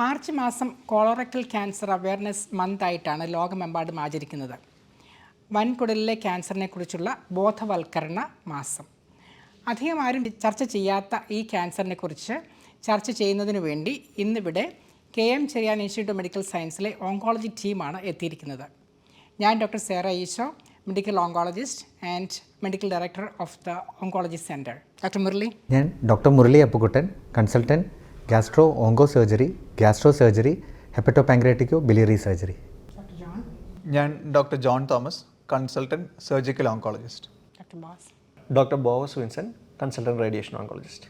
March മാസം കോളോറക്കൽ cancer awareness month ആയിട്ടാണ് ലോകമെമ്പാടും ആചരിക്കുന്നത്. വൻകുടലിലെ ക്യാൻസറിനെ കുറിച്ചുള്ള ബോധവൽക്കരണ മാസം. അധികം ആരും ചർച്ച ചെയ്യാത്ത ഈ ക്യാൻസറിനെ കുറിച്ച് ചർച്ച ചെയ്യുന്നതിനു വേണ്ടി ഇന്നിവിടെ K M Cherian institute medical സയൻസിലെ oncology ടീമാണ് എത്തിയിരിക്കുന്നത്. ഞാൻ doctor Sera Eesho medical oncologist and medical director of the oncology centre doctor Murali. ഞാൻ doctor Murali Appukuttan consultant gastro onco surgery gastro surgery hepato pancreatico biliary surgery doctor John ഞാൻ doctor John Thomas consultant surgical oncologist doctor Boaz doctor Boaz Vinson consultant radiation oncologist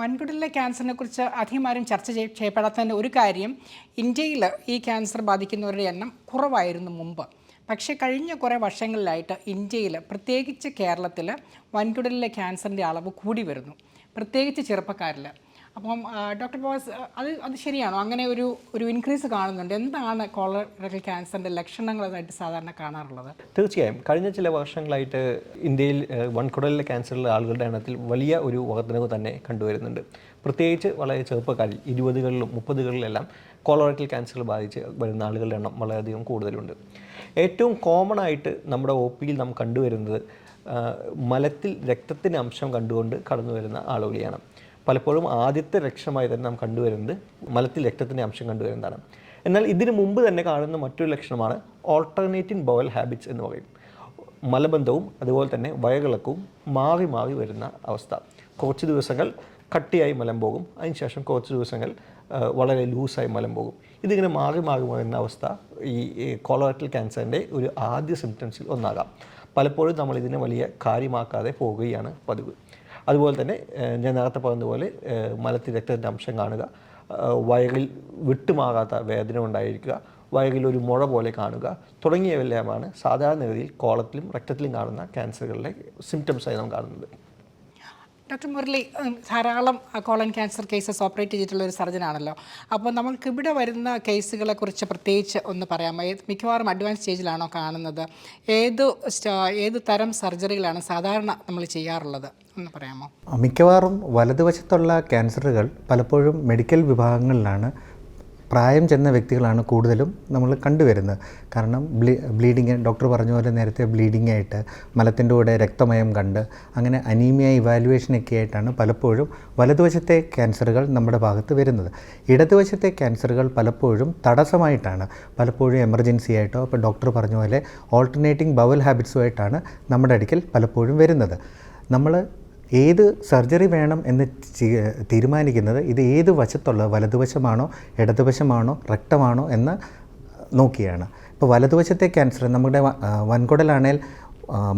വൻകുടലിലെ ക്യാൻസറിനെ കുറിച്ച് അധികം ആരും ചർച്ച ചെയ്യ- ചെയ്യപ്പെടാത്തതിന്റെ ഒരു കാര്യം ഇന്ത്യയിൽ ഈ ക്യാൻസർ ബാധിക്കുന്നവരുടെ എണ്ണം കുറവായിരുന്നു മുമ്പ്. പക്ഷേ കഴിഞ്ഞ കുറേ വർഷങ്ങളിലായിട്ട് ഇന്ത്യയിൽ പ്രത്യേകിച്ച് കേരളത്തിൽ വൻകുടലിലെ ക്യാൻസറിന്റെ അളവ് കൂടി വരുന്നു. പ്രത്യേകിച്ച് ചെറുപ്പക്കാരിൽ അപ്പം ഡോക്ടർ ബോസ് അത് അത് ശരിയാണോ? അങ്ങനെ ഒരു ഒരു ഇൻക്രീസ് കാണുന്നുണ്ട്. എന്താണ് കോളറൽ ക്യാൻസറിന്റെ ലക്ഷണങ്ങളായിട്ട് സാധാരണ കാണാറുള്ളത്? തീർച്ചയായും. കഴിഞ്ഞ ചില വർഷങ്ങളായിട്ട് ഇന്ത്യയിൽ വൺകുടലിലെ ക്യാൻസറിലെ ആളുകളുടെ എണ്ണത്തിൽ വലിയ ഒരു വർധനവ് തന്നെ കണ്ടുവരുന്നുണ്ട്. പ്രത്യേകിച്ച് വളരെ ചെറുപ്പക്കാരിൽ ഇരുപതുകളിലും മുപ്പതുകളിലെല്ലാം കോളറക്കൽ ക്യാൻസർ ബാധിച്ച് വരുന്ന ആളുകളുടെ എണ്ണം വളരെയധികം കൂടുതലുണ്ട്. ഏറ്റവും കോമൺ ആയിട്ട് നമ്മുടെ ഒ പിയിൽ നാം കണ്ടുവരുന്നത് മലത്തിൽ രക്തത്തിന്റെ അംശം കണ്ടുകൊണ്ട് കടന്നു വരുന്ന ആളുകളെയാണ്. പലപ്പോഴും ആദ്യത്തെ ലക്ഷണമായി തന്നെ നാം കണ്ടുവരുന്നത് മലത്തിൽ രക്തത്തിന്റെ അംശം കണ്ടുവരുന്നതാണ്. എന്നാൽ ഇതിനു മുമ്പ് തന്നെ കാണുന്ന മറ്റൊരു ലക്ഷണമാണ് ഓൾട്ടർനേറ്റിംഗ് ബവൽ ഹാബിറ്റ്സ് എന്ന് പറയും. മലബന്ധവും അതുപോലെ തന്നെ വയകിളക്കവും മാറി മാറി വരുന്ന അവസ്ഥ. കുറച്ച് ദിവസങ്ങൾ കട്ടിയായി മലം പോകും. അതിനുശേഷം കുറച്ച് ദിവസങ്ങൾ വളരെ ലൂസായി മലം പോകും. ഇതിങ്ങനെ മാറി മാറി വരുന്ന അവസ്ഥ ഈ കോളറക്ടൽ ക്യാൻസറിന്റെ ഒരു ആദ്യ സിംറ്റംസിൽ ഒന്നാകാം. പലപ്പോഴും നമ്മൾ ഇതിനെ വലിയ കാര്യമാക്കാതെ പോവുകയാണ് പതിവ്. അതുപോലെ തന്നെ ഞാൻ നേരത്തെ പറഞ്ഞതുപോലെ മലത്തിൽ രക്തത്തിന്റെ അംശം കാണുക വയറിൽ വിട്ടുമാകാത്ത വേദന ഉണ്ടായിരിക്കുക വയറിൽ ഒരു മുഴ പോലെ കാണുക തുടങ്ങിയവയെല്ലാമാണ് സാധാരണഗതിയിൽ കോളത്തിലും രക്തത്തിലും കാണുന്ന ക്യാൻസറുകളുടെ സിംറ്റംസായി നാം കാണുന്നത്. ഡോക്ടർ മുരളി ധാരാളം കോളൻ ക്യാൻസർ കേസസ് ഓപ്പറേറ്റ് ചെയ്തിട്ടുള്ള ഒരു സർജനാണല്ലോ. അപ്പോൾ നമുക്ക് ഇവിടെ വരുന്ന കേസുകളെ കുറിച്ച് പ്രത്യേകിച്ച് ഒന്ന് പറയാമോ? മിക്കവാറും അഡ്വാൻസ് സ്റ്റേജിലാണോ കാണുന്നത്. ഏത് ഏത് തരം സർജറികളാണ് സാധാരണ നമ്മൾ ചെയ്യാറുള്ളത്? ഒന്ന് പറയാമോ? മിക്കവാറും വലതുവശത്തുള്ള ക്യാൻസറുകൾ പലപ്പോഴും മെഡിക്കൽ വിഭാഗങ്ങളിലാണ് പ്രായം ചെന്ന വ്യക്തികളാണ് കൂടുതലും നമ്മൾ കണ്ടുവരുന്നത്. കാരണം ബ്ലീ ബ്ലീഡിങ് ഡോക്ടർ പറഞ്ഞ പോലെ നേരത്തെ ബ്ലീഡിംഗ് ആയിട്ട് മലത്തിന്റെ കൂടെ രക്തമയം കണ്ട് അങ്ങനെ അനീമിയ ഇവാലുവേഷനൊക്കെ ആയിട്ടാണ് പലപ്പോഴും വലതുവശത്തെ ക്യാൻസറുകൾ നമ്മുടെ ഭാഗത്ത് വരുന്നത്. ഇടതുവശത്തെ ക്യാൻസറുകൾ പലപ്പോഴും തടസ്സമായിട്ടാണ് പലപ്പോഴും എമർജൻസി ആയിട്ടോ ഇപ്പോൾ ഡോക്ടർ പറഞ്ഞ പോലെ ഓൾട്ടർനേറ്റിംഗ് ബവൽ ഹാബിറ്റ്സുമായിട്ടാണ് നമ്മുടെ അടുക്കൽ പലപ്പോഴും വരുന്നത്. നമ്മൾ ഏത് സർജറി വേണം എന്ന് തീരുമാനിക്കുന്നത് ഇത് ഏത് വശത്തുള്ള വലതുവശമാണോ ഇടതുവശമാണോ റക്തമാണോ എന്ന് നോക്കിയാണ്. ഇപ്പോൾ വലതുവശത്തെ ക്യാൻസർ നമ്മുടെ വൻകുടലാണേൽ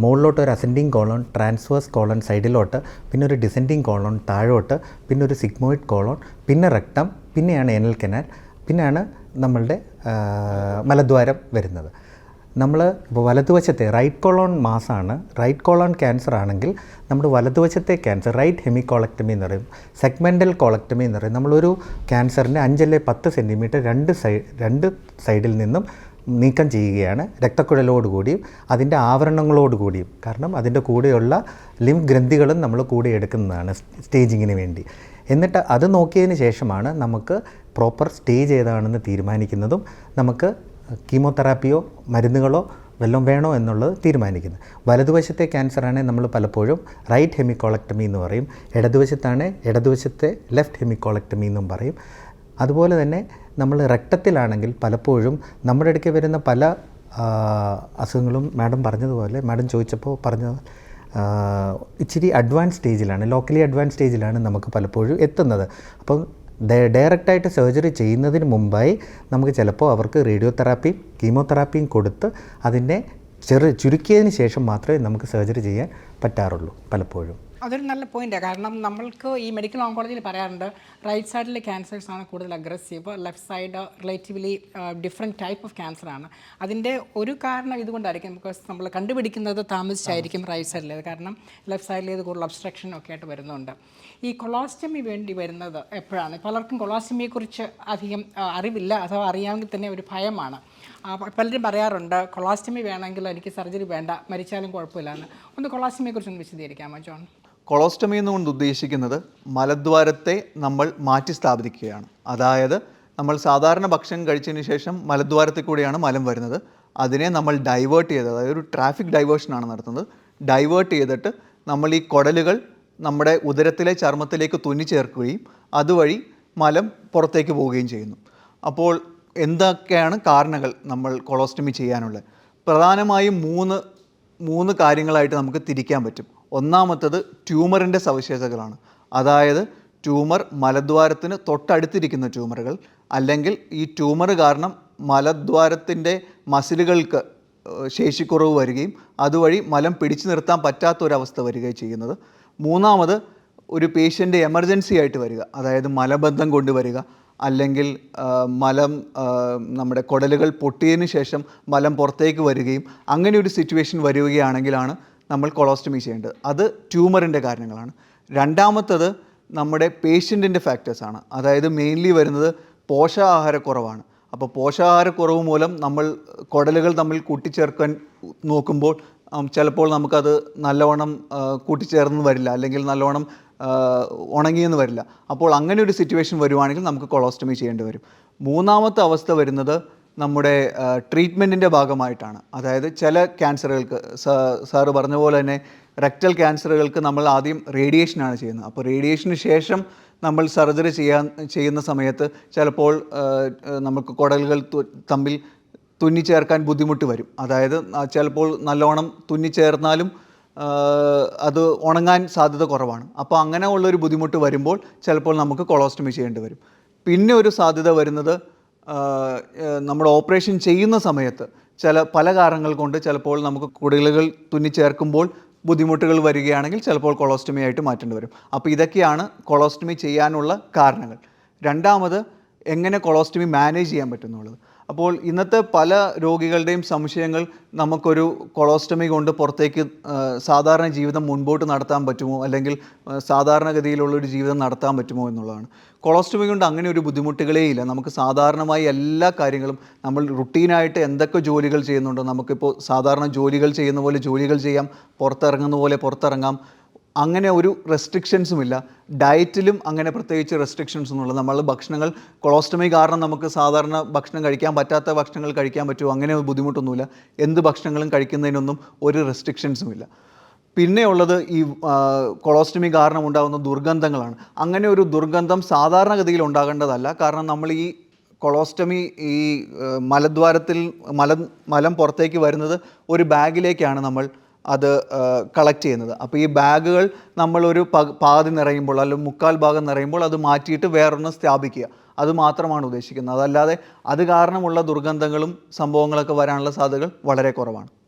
മുകളിലോട്ട് ഒരു അസെൻഡിങ് കോളോൺ ട്രാൻസ്വേഴ്സ് കോളോൺ സൈഡിലോട്ട് പിന്നെ ഒരു ഡിസെൻഡിങ് കോളോൺ താഴോട്ട് പിന്നെ ഒരു സിഗ്മോയിഡ് കോളോൺ പിന്നെ റക്തം പിന്നെയാണ് എനൽ കനാൽ പിന്നെയാണ് നമ്മളുടെ മലദ്വാരം വരുന്നത്. നമ്മൾ ഇപ്പോൾ വലതുവശത്തെ റൈറ്റ് കോളോൺ മാസാണ് റൈറ്റ് കോളോൺ ക്യാൻസർ ആണെങ്കിൽ നമ്മൾ വലതുവശത്തെ ക്യാൻസർ റൈറ്റ് ഹെമിക്കോളക്ടമി എന്ന് പറയും. സെഗ്മെന്റൽ കോളക്ടമി എന്ന് പറയും. നമ്മളൊരു ക്യാൻസറിന്റെ അഞ്ചല്ലേ പത്ത് സെന്റിമീറ്റർ രണ്ട് സൈഡ് രണ്ട് സൈഡിൽ നിന്നും നീക്കം ചെയ്യുകയാണ് രക്തക്കുഴലോടുകൂടിയും അതിന്റെ ആവരണങ്ങളോടുകൂടിയും. കാരണം അതിന്റെ കൂടെയുള്ള ലിം ഗ്രന്ഥികളും നമ്മൾ കൂടെ എടുക്കുന്നതാണ് സ്റ്റേജിങ്ങിന് വേണ്ടി. എന്നിട്ട് അത് നോക്കിയതിന് ശേഷമാണ് നമുക്ക് പ്രോപ്പർ സ്റ്റേജ് ഏതാണെന്ന് തീരുമാനിക്കുന്നതും നമുക്ക് കീമോതെറാപ്പിയോ മരുന്നുകളോ വല്ലതും വേണോ എന്നുള്ളത് തീരുമാനിക്കുന്നത് വലതുവശത്തെ ക്യാൻസറാണെങ്കിൽ നമ്മൾ പലപ്പോഴും റൈറ്റ് ഹെമിക്കോളക്ടമി എന്ന് പറയും. ഇടതുവശത്താണ് ഇടതുവശത്തെ ലെഫ്റ്റ് ഹെമിക്കോളക്ടമി എന്നും പറയും. അതുപോലെ തന്നെ നമ്മൾ രക്തത്തിലാണെങ്കിൽ പലപ്പോഴും നമ്മുടെ അടുക്കെ വരുന്ന പല അസുഖങ്ങളും മാഡം പറഞ്ഞതുപോലെ മാഡം ചോദിച്ചപ്പോൾ പറഞ്ഞ ഇച്ചിരി അഡ്വാൻസ് സ്റ്റേജിലാണ് ലോക്കലി അഡ്വാൻസ് സ്റ്റേജിലാണ് നമുക്ക് പലപ്പോഴും എത്തുന്നത്. അപ്പം ഡയറക്റ്റായിട്ട് സർജറി ചെയ്യുന്നതിന് മുമ്പായി നമുക്ക് ചിലപ്പോൾ അവർക്ക് റേഡിയോ തെറാപ്പിയും കീമോതെറാപ്പിയും കൊടുത്ത് അതിനെ ചെറു ചുരുക്കിയതിന് ശേഷം മാത്രമേ നമുക്ക് സർജറി ചെയ്യാൻ പറ്റാറുള്ളൂ പലപ്പോഴും. അതൊരു നല്ല പോയിന്റാണ് കാരണം നമ്മൾക്ക് ഈ മെഡിക്കൽ ഓങ്കോളജിയിൽ പറയാറുണ്ട് റൈറ്റ് സൈഡിലെ ക്യാൻസേഴ്സ് ആണ് കൂടുതൽ aggressive left side relatively different type of cancer ആണ്. അതിന്റെ ഒരു കാരണം ഇതുകൊണ്ടായിരിക്കും. ബിക്കോസ് നമ്മൾ കണ്ടുപിടിക്കുന്നത് താമസിച്ചായിരിക്കും റൈറ്റ് സൈഡിലേത് കാരണം ലെഫ്റ്റ് സൈഡിലേത് കൂടുതൽ ഒബ്സ്ട്രക്ഷൻ ഒക്കെ ആയിട്ട് വരുന്നുണ്ട്. ഈ കൊളോസ്റ്റമി വേണ്ടി വരുന്നത് എപ്പോഴാണ്? പലർക്കും കൊളോസ്റ്റമിയെക്കുറിച്ച് അധികം അറിവില്ല. അഥവാ അറിയാമെങ്കിൽ തന്നെ ഒരു ഭയമാണ്. പലരും പറയാറുണ്ട് കൊളോസ്റ്റമി വേണമെങ്കിൽ എനിക്ക് സർജറി വേണ്ട. മരിച്ചാലും കുഴപ്പമില്ല എന്ന് ഒന്ന് കൊളോസ്റ്റമിയെക്കുറിച്ച് ഒന്ന് വിശദീകരിക്കാമോ ജോൺ? കൊളോസ്റ്റമി എന്നുകൊണ്ട് ഉദ്ദേശിക്കുന്നത് മലദ്വാരത്തെ നമ്മൾ മാറ്റി സ്ഥാപിക്കുകയാണ്. അതായത് നമ്മൾ സാധാരണ ഭക്ഷണം കഴിച്ചതിന് ശേഷം മലദ്വാരത്തിൽ കൂടിയാണ് മലം വരുന്നത്. അതിനെ നമ്മൾ ഡൈവേർട്ട് ചെയ്ത് അതായത് ഒരു ട്രാഫിക് ഡൈവേർഷനാണ് നടത്തുന്നത്. ഡൈവേർട്ട് ചെയ്തിട്ട് നമ്മൾ ഈ കുടലുകൾ നമ്മുടെ ഉദരത്തിലെ ചർമ്മത്തിലേക്ക് തുന്നി ചേർക്കുകയും അതുവഴി മലം പുറത്തേക്ക് പോവുകയും ചെയ്യുന്നു. അപ്പോൾ എന്തൊക്കെയാണ് കാരണങ്ങൾ നമ്മൾ കൊളോസ്റ്റമി ചെയ്യാനുള്ളത്? പ്രധാനമായും മൂന്ന് മൂന്ന് കാര്യങ്ങളായിട്ട് നമുക്ക് തിരിക്കാൻ പറ്റും. ഒന്നാമത്തത് ട്യൂമറിന്റെ സവിശേഷതകളാണ്. അതായത് ട്യൂമർ മലദ്വാരത്തിന് തൊട്ടടുത്തിരിക്കുന്ന ട്യൂമറുകൾ അല്ലെങ്കിൽ ഈ ട്യൂമർ കാരണം മലദ്വാരത്തിന്റെ മസിലുകൾക്ക് ശേഷിക്കുറവ് വരികയും അതുവഴി മലം പിടിച്ചു നിർത്താൻ പറ്റാത്തൊരവസ്ഥ വരികയും ചെയ്യുന്നത്. മൂന്നാമത് ഒരു പേഷ്യന്റ് എമർജൻസി ആയിട്ട് വരിക അതായത് മലബന്ധം കൊണ്ടുവരിക അല്ലെങ്കിൽ മലം നമ്മുടെ കുടലുകൾ പൊട്ടിയതിന് ശേഷം മലം പുറത്തേക്ക് വരികയും അങ്ങനെ ഒരു സിറ്റുവേഷൻ വരികയാണെങ്കിലാണ് നമ്മൾ കൊളോസ്റ്റമി ചെയ്യേണ്ടത്. അത് ട്യൂമറിന്റെ കാരണങ്ങളാണ്. രണ്ടാമത്തത് നമ്മുടെ പേഷ്യന്റിന്റെ ഫാക്ടേഴ്സാണ് അതായത് മെയിൻലി വരുന്നത് പോഷകാഹാരക്കുറവാണ്. അപ്പോൾ പോഷകാഹാരക്കുറവ് മൂലം നമ്മൾ കുടലുകൾ തമ്മിൽ കൂട്ടിച്ചേർക്കാൻ നോക്കുമ്പോൾ ചിലപ്പോൾ നമുക്കത് നല്ലവണ്ണം കൂട്ടിച്ചേർന്ന് വരില്ല. അല്ലെങ്കിൽ നല്ലവണ്ണം ഉണങ്ങിയെന്ന് വരില്ല. അപ്പോൾ അങ്ങനെ ഒരു സിറ്റുവേഷൻ വരുവാണെങ്കിൽ നമുക്ക് കൊളോസ്റ്റമി ചെയ്യേണ്ടി വരും. മൂന്നാമത്തെ അവസ്ഥ വരുന്നത് നമ്മുടെ ട്രീറ്റ്മെന്റിന്റെ ഭാഗമായിട്ടാണ്. അതായത് ചില ക്യാൻസറുകൾക്ക് സാറ് പറഞ്ഞ പോലെ തന്നെ റെക്ടൽ ക്യാൻസറുകൾക്ക് നമ്മൾ ആദ്യം റേഡിയേഷനാണ് ചെയ്യുന്നത്. അപ്പോൾ റേഡിയേഷന് ശേഷം നമ്മൾ സർജറി ചെയ്യാൻ ചെയ്യുന്ന സമയത്ത് ചിലപ്പോൾ നമുക്ക് കുടലുകൾ തമ്മിൽ തുന്നിച്ചേർക്കാൻ ബുദ്ധിമുട്ട് വരും. അതായത് ചിലപ്പോൾ നല്ലോണം തുന്നിച്ചേർന്നാലും അത് ഉണങ്ങാൻ സാധ്യത കുറവാണ്. അപ്പോൾ അങ്ങനെ ഉള്ളൊരു ബുദ്ധിമുട്ട് വരുമ്പോൾ ചിലപ്പോൾ നമുക്ക് കൊളോസ്റ്റമി ചെയ്യേണ്ടി വരും. പിന്നെ ഒരു സാധ്യത വരുന്നത് നമ്മൾ ഓപ്പറേഷൻ ചെയ്യുന്ന സമയത്ത് ചില പല കാരണങ്ങൾ കൊണ്ട് ചിലപ്പോൾ നമുക്ക് കുടലുകൾ തുന്നിച്ചേർക്കുമ്പോൾ ബുദ്ധിമുട്ടുകൾ വരികയാണെങ്കിൽ ചിലപ്പോൾ കൊളോസ്റ്റമി ആയിട്ട് മാറ്റേണ്ടി വരും. അപ്പോൾ ഇതൊക്കെയാണ് കൊളോസ്റ്റമി ചെയ്യാനുള്ള കാരണങ്ങൾ. രണ്ടാമത് എങ്ങനെ കൊളോസ്റ്റമി മാനേജ് ചെയ്യാൻ പറ്റും എന്നുള്ളത് അപ്പോൾ ഇന്നത്തെ പല രോഗികളുടെയും സംശയങ്ങൾ നമുക്കൊരു കൊളോസ്റ്റമി കൊണ്ട് പുറത്തേക്ക് സാധാരണ ജീവിതം മുൻപോട്ട് നടത്താൻ പറ്റുമോ? അല്ലെങ്കിൽ സാധാരണഗതിയിലുള്ളൊരു ജീവിതം നടത്താൻ പറ്റുമോ എന്നുള്ളതാണ്. കൊളോസ്റ്റമി കൊണ്ട് അങ്ങനെ ഒരു ബുദ്ധിമുട്ടുകളേ ഇല്ല. നമുക്ക് സാധാരണമായി എല്ലാ കാര്യങ്ങളും നമ്മൾ റുട്ടീനായിട്ട് എന്തൊക്കെ ജോലികൾ ചെയ്യുന്നുണ്ടോ നമുക്കിപ്പോൾ സാധാരണ ജോലികൾ ചെയ്യുന്ന പോലെ ജോലികൾ ചെയ്യാം പുറത്തിറങ്ങുന്ന പോലെ പുറത്തിറങ്ങാം അങ്ങനെ ഒരു റെസ്ട്രിക്ഷൻസും ഇല്ല. ഡയറ്റിലും അങ്ങനെ പ്രത്യേകിച്ച് റെസ്ട്രിക്ഷൻസ് ഒന്നുമില്ല. നമ്മൾ ഭക്ഷണങ്ങൾ കൊളോസ്റ്റമി കാരണം നമുക്ക് സാധാരണ ഭക്ഷണം കഴിക്കാൻ പറ്റാത്ത ഭക്ഷണങ്ങൾ കഴിക്കാൻ പറ്റുമോ? അങ്ങനെ ബുദ്ധിമുട്ടൊന്നുമില്ല. എന്ത് ഭക്ഷണങ്ങളും കഴിക്കുന്നതിനൊന്നും ഒരു റെസ്ട്രിക്ഷൻസും ഇല്ല. പിന്നെ ഉള്ളത് ഈ കൊളോസ്റ്റമി കാരണം ഉണ്ടാകുന്ന ദുർഗന്ധങ്ങളാണ്. അങ്ങനെ ഒരു ദുർഗന്ധം സാധാരണഗതിയിൽ ഉണ്ടാകേണ്ടതല്ല. കാരണം നമ്മൾ ഈ കൊളോസ്റ്റമി ഈ മലദ്വാരത്തിൽ മല മലം പുറത്തേക്ക് വരുന്നത് ഒരു ബാഗിലേക്കാണ് നമ്മൾ അത് കളക്ട് ചെയ്യുന്നത്. അപ്പോൾ ഈ ബാഗുകൾ നമ്മളൊരു പാതി നിറയുമ്പോൾ അല്ലെങ്കിൽ മുക്കാൽ ഭാഗം നിറയുമ്പോൾ അത് മാറ്റിയിട്ട് വേറൊന്ന് സ്ഥാപിക്കുക. അത് മാത്രമാണ് ഉദ്ദേശിക്കുന്നത്. അതല്ലാതെ അത് കാരണമുള്ള ദുർഗന്ധങ്ങളും സംഭവങ്ങളൊക്കെ വരാനുള്ള സാധ്യതകൾ വളരെ കുറവാണ്.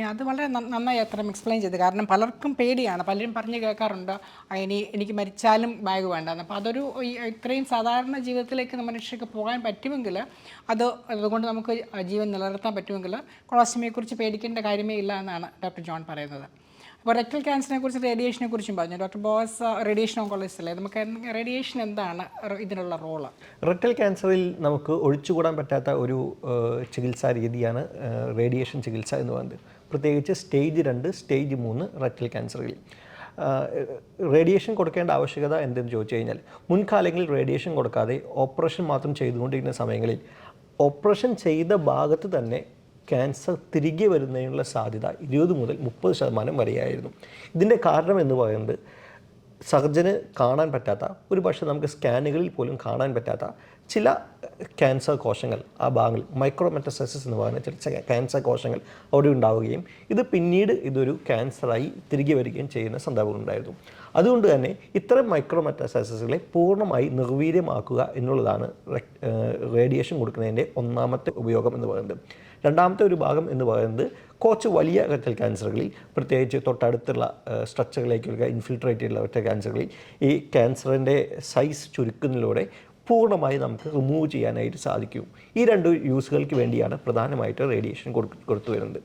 അത് വളരെ നന്ന- നന്നായി അത്രയും എക്സ്പ്ലെയിൻ ചെയ്തു. കാരണം പലർക്കും പേടിയാണ്. പലരും പറഞ്ഞ് കേൾക്കാറുണ്ട് "ആ, ഇനി എനിക്ക് മരിച്ചാലും ബാഗ് വേണ്ടെന്ന്. അപ്പോൾ അതൊരു ഇത്രയും സാധാരണ ജീവിതത്തിലേക്ക് മനുഷ്യർക്ക് പോകാൻ പറ്റുമെങ്കിൽ അത് അതുകൊണ്ട് നമുക്ക് ജീവൻ നിലനിർത്താൻ പറ്റുമെങ്കിൽ കൊളോസ്റ്റമിയെക്കുറിച്ച് പേടിക്കേണ്ട കാര്യമേ ഇല്ല എന്നാണ് ഡോക്ടർ ജോൺ പറയുന്നത്. അപ്പോൾ റെക്ടൽ ക്യാൻസറിനെ കുറിച്ച് റേഡിയേഷനെ കുറിച്ചും പറഞ്ഞു. ഡോക്ടർ ബോസ് റേഡിയേഷൻ ഓങ്കോളജിസ്റ്റ് അല്ലേ? നമുക്ക് റേഡിയേഷൻ എന്താണ് ഇതിനുള്ള റോൾ? റെക്ടൽ ക്യാൻസറിൽ നമുക്ക് ഒഴിച്ചുകൂടാൻ പറ്റാത്ത ഒരു ചികിത്സാ രീതിയാണ് റേഡിയേഷൻ ചികിത്സ എന്ന് പറയുന്നത്. പ്രത്യേകിച്ച് സ്റ്റേജ് രണ്ട് സ്റ്റേജ് മൂന്ന് റെക്ടൽ ക്യാൻസറിൽ. റേഡിയേഷൻ കൊടുക്കേണ്ട ആവശ്യകത എന്തെന്ന് ചോദിച്ചു കഴിഞ്ഞാൽ മുൻകാലങ്ങളിൽ റേഡിയേഷൻ കൊടുക്കാതെ ഓപ്പറേഷൻ മാത്രം ചെയ്തുകൊണ്ടിരുന്ന സമയങ്ങളിൽ ഓപ്പറേഷൻ ചെയ്ത ഭാഗത്ത് തന്നെ ക്യാൻസർ തിരികെ വരുന്നതിനുള്ള സാധ്യത ഇരുപത് മുതൽ മുപ്പത് ശതമാനം വരെയായിരുന്നു. ഇതിന്റെ കാരണം എന്ന് പറയുന്നത് സർജന് കാണാൻ പറ്റാത്ത ഒരു പക്ഷേ നമുക്ക് സ്കാനുകളിൽ പോലും കാണാൻ പറ്റാത്ത ചില ക്യാൻസർ കോശങ്ങൾ ആ ഭാഗങ്ങളിൽ മൈക്രോമെറ്റസൈസിസ് എന്ന് പറയുന്ന ചില ക്യാൻസർ കോശങ്ങൾ അവിടെ ഉണ്ടാവുകയും ഇത് പിന്നീട് ഇതൊരു ക്യാൻസറായി തിരികെ വരികയും ചെയ്യുന്ന സന്ദർഭങ്ങളുണ്ടായിരുന്നു അതുകൊണ്ട് തന്നെ ഇത്തരം മൈക്രോമെറ്റസൈസിസുകളെ പൂർണമായി നിർവീര്യമാക്കുക എന്നുള്ളതാണ് റേഡിയേഷൻ കൊടുക്കുന്നതിന്റെ ഒന്നാമത്തെ ഉപയോഗം എന്ന് പറയുന്നത്. രണ്ടാമത്തെ ഒരു ഭാഗം എന്ന് പറയുന്നത് കുറച്ച് വലിയ റെക്ടൽ ക്യാൻസറുകളിൽ പ്രത്യേകിച്ച് തൊട്ടടുത്തുള്ള സ്ട്രക്ചറിലേക്കൊക്കെ ഇൻഫിൽട്രേറ്റ് ചെയ്തുള്ള ഒറ്റ ക്യാൻസറുകളിൽ ഈ ക്യാൻസറിന്റെ സൈസ് ചുരുക്കുന്നതിലൂടെ പൂർണമായി നമുക്ക് റിമൂവ് ചെയ്യാനായിട്ട് സാധിക്കും. ഈ രണ്ട് യൂസുകൾക്ക് വേണ്ടിയാണ് പ്രധാനമായിട്ട് റേഡിയേഷൻ കൊടു കൊടുത്തു വരുന്നത്.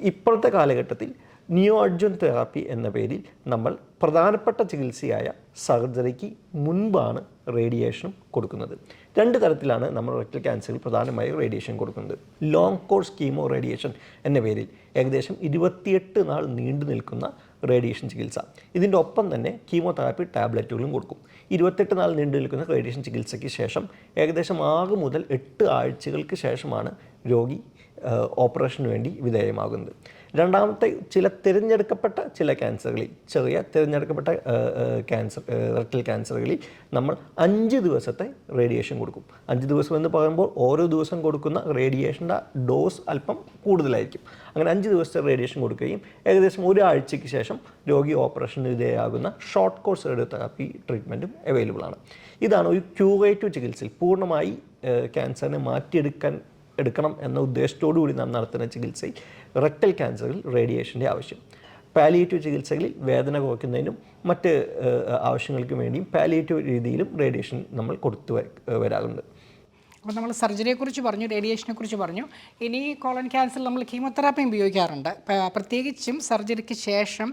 ഇപ്പോഴത്തെ കാലഘട്ടത്തിൽ ന്യൂ അഡ്ജൻ തെറാപ്പി എന്ന പേരിൽ നമ്മൾ പ്രധാനപ്പെട്ട ചികിത്സയായ സർജറിക്ക് മുൻപാണ് റേഡിയേഷനും കൊടുക്കുന്നത്. രണ്ട് തരത്തിലാണ് നമ്മൾ റെക്ടൽ ക്യാൻസറിൽ പ്രധാനമായും റേഡിയേഷൻ കൊടുക്കുന്നത്. ലോങ് കോഴ്സ് കീമോ റേഡിയേഷൻ എന്ന പേരിൽ ഏകദേശം ഇരുപത്തിയെട്ട് നാൾ നീണ്ടു നിൽക്കുന്ന റേഡിയേഷൻ ചികിത്സ. ഇതിന്റെ ഒപ്പം തന്നെ കീമോതെറാപ്പി ടാബ്ലറ്റുകളും കൊടുക്കും. ഇരുപത്തെട്ട് നാൾ നീണ്ടു നിൽക്കുന്ന റേഡിയേഷൻ ചികിത്സയ്ക്ക് ശേഷം ഏകദേശം ആറ് മുതൽ എട്ട് ആഴ്ചകൾക്ക് ശേഷമാണ് രോഗി ഓപ്പറേഷന് വേണ്ടി വിധേയമാകുന്നത്. രണ്ടാമത്തെ ചില തിരഞ്ഞെടുക്കപ്പെട്ട ചില ക്യാൻസറുകളിൽ ചെറിയ തിരഞ്ഞെടുക്കപ്പെട്ട ക്യാൻസർ റെക്ടൽ ക്യാൻസറുകളിൽ നമ്മൾ അഞ്ച് ദിവസത്തെ റേഡിയേഷൻ കൊടുക്കും. അഞ്ച് ദിവസം എന്ന് പറയുമ്പോൾ ഓരോ ദിവസം കൊടുക്കുന്ന റേഡിയേഷന്റെ ഡോസ് അല്പം കൂടുതലായിരിക്കും. അങ്ങനെ അഞ്ച് ദിവസത്തെ റേഡിയേഷൻ കൊടുക്കുകയും ഏകദേശം ഒരാഴ്ചയ്ക്ക് ശേഷം രോഗി ഓപ്പറേഷന് വിധേയമാകുന്ന ഷോർട്ട് കോഴ്സ് റേഡിയോതെറാപ്പി ട്രീറ്റ്മെന്റും അവൈലബിൾ ആണ് ഇതാണ് ഒരു ക്യൂറേറ്റീവ് ചികിത്സയിൽ പൂർണമായി ക്യാൻസറിനെ മാറ്റിയെടുക്കാൻ എടുക്കണം എന്ന ഉദ്ദേശത്തോടു കൂടി നാം നടത്തുന്ന ചികിത്സയിൽ റെക്ടൽ ക്യാൻസറിൽ റേഡിയേഷന്റെ ആവശ്യം. പാലിയേറ്റീവ് ചികിത്സകളിൽ വേദന കുറയ്ക്കുന്നതിനും മറ്റ് ആവശ്യങ്ങൾക്കും വേണ്ടിയും പാലിയേറ്റീവ് രീതിയിലും റേഡിയേഷൻ നമ്മൾ കൊടുത്തു വരാറുണ്ട്. അപ്പോൾ നമ്മൾ സർജറിയെക്കുറിച്ച് പറഞ്ഞു റേഡിയേഷനെ കുറിച്ച് പറഞ്ഞു. ഇനി കോളൻ ക്യാൻസർ നമ്മൾ കീമോതെറാപ്പി ഉപയോഗിക്കാറുണ്ട്. പ്രത്യേകിച്ചും സർജറിക്ക് ശേഷം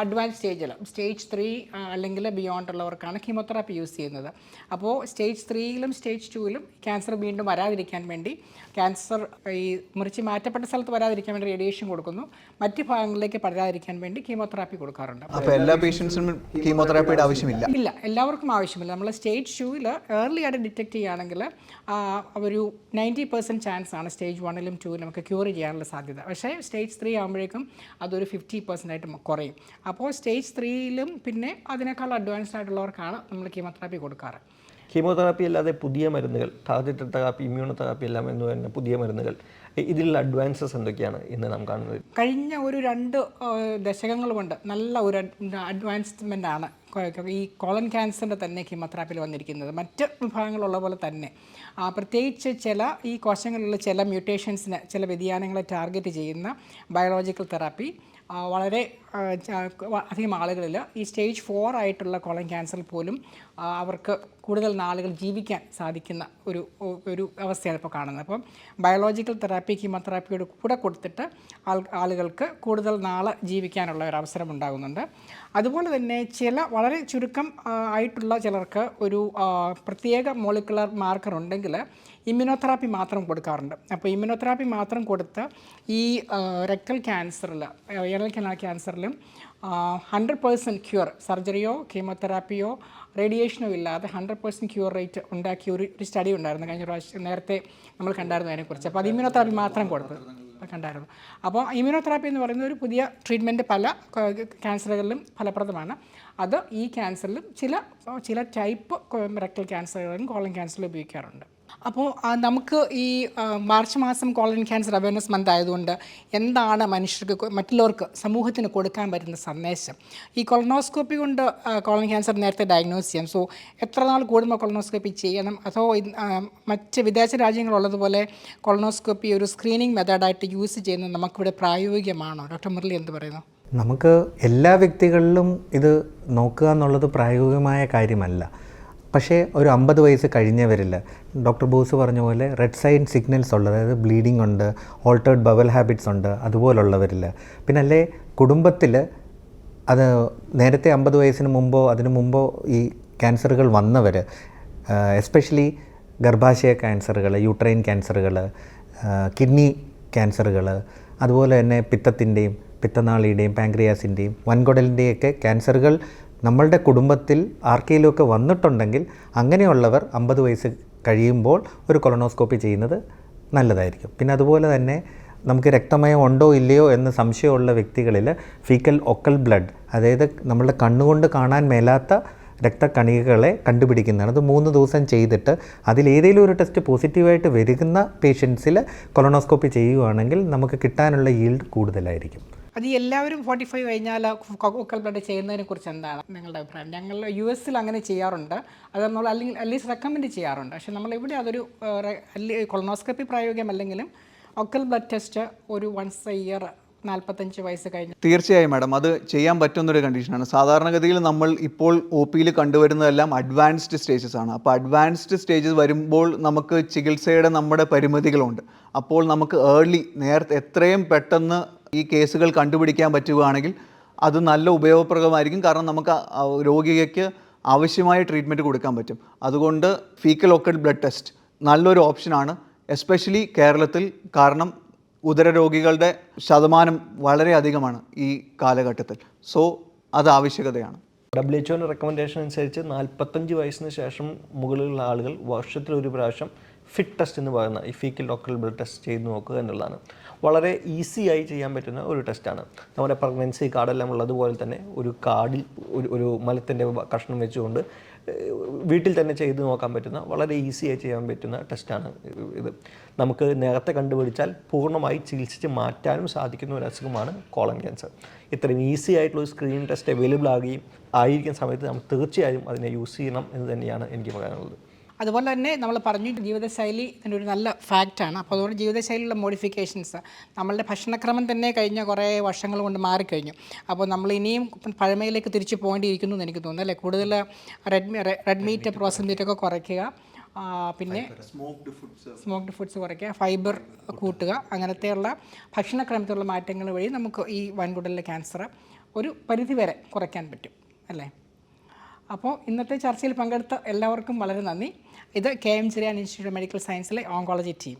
അഡ്വാൻസ് സ്റ്റേജിൽ സ്റ്റേജ് ത്രീ അല്ലെങ്കിൽ ബിയോണ്ട് ഉള്ളവർക്കാണ് കീമോതെറാപ്പി യൂസ് ചെയ്യുന്നത്. അപ്പോൾ സ്റ്റേജ് ത്രീയിലും സ്റ്റേജ് ടൂവിലും ക്യാൻസർ വീണ്ടും വരാതിരിക്കാൻ വേണ്ടി ക്യാൻസർ ഈ മുറിച്ച് മാറ്റപ്പെട്ട സ്ഥലത്ത് വരാതിരിക്കാൻ വേണ്ടി റേഡിയേഷൻ കൊടുക്കുന്നു. മറ്റ് ഭാഗങ്ങളിലേക്ക് പടരാതിരിക്കാൻ വേണ്ടി കീമോതെറാപ്പി കൊടുക്കാറുണ്ട്. അപ്പോൾ എല്ലാ പേഷ്യൻസിനും കീമോതെറാപ്പിയുടെ ആവശ്യമില്ല? ഇല്ല എല്ലാവർക്കും ആവശ്യമില്ല. നമ്മൾ സ്റ്റേജ് ടൂവിൽ ഏർലി ആയിട്ട് ഡിറ്റക്ട് ചെയ്യുകയാണെങ്കിൽ ഒരു നയന്റി പെർസെന്റ് ചാൻസ് ആണ് സ്റ്റേജ് വണ്ണിലും ടൂവിലും നമുക്ക് ക്യൂർ ചെയ്യാനുള്ള സാധ്യത. പക്ഷേ സ്റ്റേജ് ത്രീ ആകുമ്പോഴേക്കും അതൊരു ഫിഫ്റ്റി പെർസെന്റ് ആയിട്ട് കുറയും. അപ്പോൾ സ്റ്റേജ് ത്രീയിലും പിന്നെ അതിനേക്കാൾ അഡ്വാൻസ്ഡ് ആയിട്ടുള്ളവർക്കാണ് നമ്മൾ കീമോതെറാപ്പി കൊടുക്കാറ്. കീമോതെറാപ്പി അല്ലാതെ പുതിയ മരുന്നുകൾ ടാർഗറ്റഡ് തെറാപ്പി ഇമ്മ്യൂണോതെറാപ്പി എല്ലാം എന്ന് പറയുന്ന പുതിയ മരുന്നുകൾ ഇതിലുള്ള അഡ്വാൻസസ് എന്തൊക്കെയാണ് ഇന്ന് നാം കാണുന്നത്? കഴിഞ്ഞ ഒരു രണ്ട് ദശകങ്ങൾ കൊണ്ട് നല്ല ഒരു അഡ്വാൻസ്മെന്റ് ആണ് ഈ കോളൻ ക്യാൻസറിന്റെ തന്നെ കീമോതെറാപ്പിയിൽ വന്നിരിക്കുന്നത്. മറ്റ് വിഭാഗങ്ങളുള്ള പോലെ തന്നെ. പ്രത്യേകിച്ച് ചില ഈ കോശങ്ങളിലുള്ള ചില മ്യൂട്ടേഷൻസിന് ചില വ്യതിയാനങ്ങളെ ടാർഗറ്റ് ചെയ്യുന്ന ബയോളജിക്കൽ തെറാപ്പി വളരെ അധികം ആളുകളിൽ ഈ സ്റ്റേജ് ഫോർ ആയിട്ടുള്ള കോളൻ ക്യാൻസർ പോലും അവർക്ക് കൂടുതൽ നാളുകൾ ജീവിക്കാൻ സാധിക്കുന്ന ഒരു ഒരു അവസ്ഥയാണ് ഇപ്പോൾ കാണുന്നത്. അപ്പം ബയോളജിക്കൽ തെറാപ്പി കീമോതെറാപ്പിയോട് കൂടെ കൊടുത്തിട്ട് ആളുകൾക്ക് കൂടുതൽ നാൾ ജീവിക്കാനുള്ള ഒരു അവസരം ഉണ്ടാകുന്നുണ്ട്. അതുപോലെ തന്നെ ചില വളരെ ചുരുക്കം ആയിട്ടുള്ള ചിലർക്ക് ഒരു പ്രത്യേക മോളിക്കുലർ മാർക്കർ ഉണ്ടെങ്കിൽ ഇമ്മ്യൂണോതെറാപ്പി മാത്രം കൊടുക്കാറുണ്ട്. അപ്പോൾ ഇമ്മ്യൂണോതെറാപ്പി മാത്രം കൊടുത്ത് ഈ റെക്ടൽ ക്യാൻസറിൽ ഏണൽ കനാൽ ക്യാൻസറിലും ഹൺഡ്രഡ് പേഴ്സന്റ് ക്യൂർ സർജറിയോ കീമോതെറാപ്പിയോ റേഡിയേഷനോ ഇല്ലാതെ ഹൺഡ്രഡ് പേഴ്സന്റ് ക്യൂർ റേറ്റ് ഉണ്ടാക്കിയ ഒരു ഒരു സ്റ്റഡി ഉണ്ടായിരുന്നു കഴിഞ്ഞ പ്രാവശ്യം. നേരത്തെ നമ്മൾ കണ്ടായിരുന്നു അതിനെക്കുറിച്ച്. അപ്പോൾ അത് ഇമ്മ്യൂണോതെറാപ്പി മാത്രം കൊടുത്തു. കണ്ടായിരുന്നു. അപ്പോൾ ഇമ്മ്യൂണോതെറാപ്പി എന്ന് പറയുന്ന ഒരു പുതിയ ട്രീറ്റ്മെന്റ് പല ക്യാൻസറുകളിലും ഫലപ്രദമാണ്. അത് ഈ ക്യാൻസറിലും ചില ചില ടൈപ്പ് റെക്ടൽ ക്യാൻസറുകളിലും കോളം ക്യാൻസറിലും ഉപയോഗിക്കാറുണ്ട്. അപ്പോൾ നമുക്ക് ഈ മാർച്ച് മാസം കോളൻ ക്യാൻസർ അവയർനെസ് മന്ത് ആയതുകൊണ്ട് എന്താണ് മനുഷ്യർക്ക് മറ്റുള്ളവർക്ക് സമൂഹത്തിന് കൊടുക്കാൻ പറ്റുന്ന സന്ദേശം? ഈ കൊളനോസ്കോപ്പി കൊണ്ട് കോളൻ ക്യാൻസർ നേരത്തെ ഡയഗ്നോസ് ചെയ്യാം. സോ എത്ര നാൾ കൂടുമ്പോൾ കൊളനോസ്കോപ്പി ചെയ്യണം? അതോ മറ്റ് വിദേശ രാജ്യങ്ങളുള്ളതുപോലെ കൊളനോസ്കോപ്പി ഒരു സ്ക്രീനിങ് മെത്തേഡായിട്ട് യൂസ് ചെയ്യുന്നത് നമുക്കിവിടെ പ്രായോഗികമാണോ? ഡോക്ടർ മുരളി എന്ത് പറയുന്നു? നമുക്ക് എല്ലാ വ്യക്തികളിലും ഇത് നോക്കുക എന്നുള്ളത് പ്രായോഗികമായ കാര്യമല്ല. പക്ഷേ ഒരു അമ്പത് വയസ്സ് കഴിഞ്ഞവരിൽ ഡോക്ടർ ബോസ് പറഞ്ഞ പോലെ റെഡ് സൈൻ സിഗ്നൽസ് ഉള്ളത് അതായത് ബ്ലീഡിംഗ് ഉണ്ട് ഓൾട്ടേർഡ് ബവൽ ഹാബിറ്റ്സ് ഉണ്ട് അതുപോലുള്ളവരിൽ പിന്നെ അല്ലേ കുടുംബത്തിൽ അത് നേരത്തെ അമ്പത് വയസ്സിന് മുമ്പോ അതിനു മുമ്പോ ഈ ക്യാൻസറുകൾ വന്നവർ എസ്പെഷ്യലി ഗർഭാശയ ക്യാൻസറുകൾ യൂട്രൈൻ ക്യാൻസറുകൾ കിഡ്നി ക്യാൻസറുകൾ അതുപോലെ തന്നെ പിത്തത്തിന്റെയും പിത്തനാളിയുടെയും പാങ്ക്രിയാസിന്റെയും വൻകുടലിന്റെയൊക്കെ ക്യാൻസറുകൾ നമ്മളുടെ കുടുംബത്തിൽ ആർക്കെങ്കിലുമൊക്കെ വന്നിട്ടുണ്ടെങ്കിൽ അങ്ങനെയുള്ളവർ അമ്പത് വയസ്സ് കഴിയുമ്പോൾ ഒരു കൊളോണോസ്കോപ്പി ചെയ്യുന്നത് നല്ലതായിരിക്കും. പിന്നെ അതുപോലെ തന്നെ നമുക്ക് രക്തമയം ഉണ്ടോ ഇല്ലയോ എന്ന് സംശയമുള്ള വ്യക്തികളിൽ ഫീക്കൽ ഒക്കൽ ബ്ലഡ് അതായത് നമ്മളുടെ കണ്ണുകൊണ്ട് കാണാൻ മേലാത്ത രക്തക്കണികകളെ കണ്ടുപിടിക്കുന്നതാണ്. അത് മൂന്ന് ദിവസം ചെയ്തിട്ട് അതിലേതെങ്കിലും ഒരു ടെസ്റ്റ് പോസിറ്റീവായിട്ട് വരുന്ന പേഷ്യൻസിൽ കൊളോണോസ്കോപ്പി ചെയ്യുകയാണെങ്കിൽ നമുക്ക് കിട്ടാനുള്ള ഈൽഡ് കൂടുതലായിരിക്കും. അത് എല്ലാവരും ഫോർട്ടി ഫൈവ് കഴിഞ്ഞാൽ കൊക്കൽ ബ്ലഡ് ചെയ്യുന്നതിനെ കുറിച്ച് എന്താണ് നിങ്ങളുടെ അഭിപ്രായം? ഞങ്ങൾ യു എസിൽ അങ്ങനെ ചെയ്യാറുണ്ട്. അത് നമ്മൾ അല്ലെങ്കിൽ അറ്റ്ലീസ്റ്റ് റെക്കമെൻഡ് ചെയ്യാറുണ്ട്. പക്ഷേ നമ്മൾ ഇവിടെ അതൊരു കൊളനോസ്കോപ്പി പ്രായോഗികമല്ലെങ്കിലും ഒക്കൽ ബ്ലഡ് ടെസ്റ്റ് ഒരു വൺസ് എ ഇയർ നാൽപ്പത്തഞ്ച് വയസ്സ് കഴിഞ്ഞ് തീർച്ചയായും മാഡം. അത് ചെയ്യാൻ പറ്റുന്നൊരു കണ്ടീഷനാണ് സാധാരണഗതിയിൽ നമ്മൾ ഇപ്പോൾ ഒ പിയിൽ കണ്ടുവരുന്നതെല്ലാം അഡ്വാൻസ്ഡ് സ്റ്റേജസ് ആണ്. അപ്പോൾ അഡ്വാൻസ്ഡ് സ്റ്റേജസ് വരുമ്പോൾ നമുക്ക് ചികിത്സയുടെ നമ്മുടെ പരിമിതികളുണ്ട്. അപ്പോൾ നമുക്ക് ഏർലി നേരത്തെ എത്രയും പെട്ടെന്ന് ഈ കേസുകൾ കണ്ടുപിടിക്കാൻ പറ്റുകയാണെങ്കിൽ അത് നല്ല ഉപയോഗപ്രദമായിരിക്കും. കാരണം നമുക്ക് രോഗിക്ക് ആവശ്യമായ ട്രീറ്റ്മെന്റ് കൊടുക്കാൻ പറ്റും. അതുകൊണ്ട് ഫീക്കൽ ഒക്കഡ് ബ്ലഡ് ടെസ്റ്റ് നല്ലൊരു ഓപ്ഷനാണ് എസ്പെഷ്യലി കേരളത്തിൽ കാരണം ഉദരരോഗികളുടെ ശതമാനം വളരെയധികമാണ് ഈ കാലഘട്ടത്തിൽ. സോ അത് ആവശ്യകതയാണ്. ഡബ്ല്യു എച്ച്ഒന്റെ റെക്കമെൻഡേഷൻ അനുസരിച്ച് നാൽപ്പത്തഞ്ച് വയസ്സിന് ശേഷം മുകളിലുള്ള ആളുകൾ വർഷത്തിൽ ഒരു പ്രാവശ്യം ഫിറ്റ് ടെസ്റ്റ് എന്ന് പറയുന്ന ഈ ഫീക്കൽ ഡോക്ടറിൽ ബ്ലഡ് ടെസ്റ്റ് ചെയ്ത് നോക്കുക എന്നുള്ളതാണ്. വളരെ ഈസി ആയി ചെയ്യാൻ പറ്റുന്ന ഒരു ടെസ്റ്റാണ് നമ്മുടെ പ്രഗ്നൻസി കാർഡെല്ലാം ഉള്ളതുപോലെ തന്നെ ഒരു കാർഡിൽ ഒരു ഒരു മലത്തിന്റെ കഷ്ണം വെച്ചുകൊണ്ട് വീട്ടിൽ തന്നെ ചെയ്ത് നോക്കാൻ പറ്റുന്ന വളരെ ഈസി ആയി ചെയ്യാൻ പറ്റുന്ന ടെസ്റ്റാണ് ഇത്. നമുക്ക് നേരത്തെ കണ്ടുപിടിച്ചാൽ പൂർണമായി ചികിത്സിച്ച് മാറ്റാനും സാധിക്കുന്ന ഒരു അസുഖമാണ് കോളൻ ക്യാൻസർ ഇത്രയും ഈസി ആയിട്ടുള്ള ഒരു സ്ക്രീനിങ് ടെസ്റ്റ് അവൈലബിൾ ആകുകയും ആയിരിക്കുന്ന സമയത്ത് നമ്മൾ തീർച്ചയായും അതിനെ യൂസ് ചെയ്യണം എന്ന് തന്നെയാണ് എനിക്ക് പറയാനുള്ളത്. അതുപോലെ തന്നെ നമ്മൾ പറഞ്ഞു ജീവിതശൈലി ഇതിന്റെ ഒരു നല്ല ഫാക്റ്റാണ് അപ്പോൾ അതുകൊണ്ട് ജീവിതശൈലിയുള്ള മോഡിഫിക്കേഷൻസ് നമ്മളുടെ ഭക്ഷണക്രമം തന്നെ കഴിഞ്ഞ കുറേ വർഷങ്ങൾ കൊണ്ട് മാറിക്കഴിഞ്ഞു. അപ്പോൾ നമ്മൾ ഇനിയും പഴമയിലേക്ക് തിരിച്ചു പോകേണ്ടിയിരിക്കുന്നു എന്ന് എനിക്ക് തോന്നുന്നു. അല്ലേ? കൂടുതൽ റെഡ് റെഡ് മീറ്റ് പ്രോസസ് മീറ്റൊക്കെ കുറയ്ക്കുക. സ്മോക്ഡ് പിന്നെ സ്മോക്ഡ് ഫുഡ്സ് കുറയ്ക്കുക ഫൈബർ കൂട്ടുക. അങ്ങനത്തെയുള്ള ഭക്ഷണക്രമത്തിലുള്ള മാറ്റങ്ങൾ വഴി നമുക്ക് ഈ വൻകുടലിലെ ക്യാൻസർ ഒരു പരിധിവരെ കുറയ്ക്കാൻ പറ്റും. അല്ലേ? അപ്പോൾ ഇന്നത്തെ ചർച്ചയിൽ പങ്കെടുത്ത എല്ലാവർക്കും വളരെ നന്ദി. ഇത് K M Cherian institute of medical സയൻസിലെ oncology team.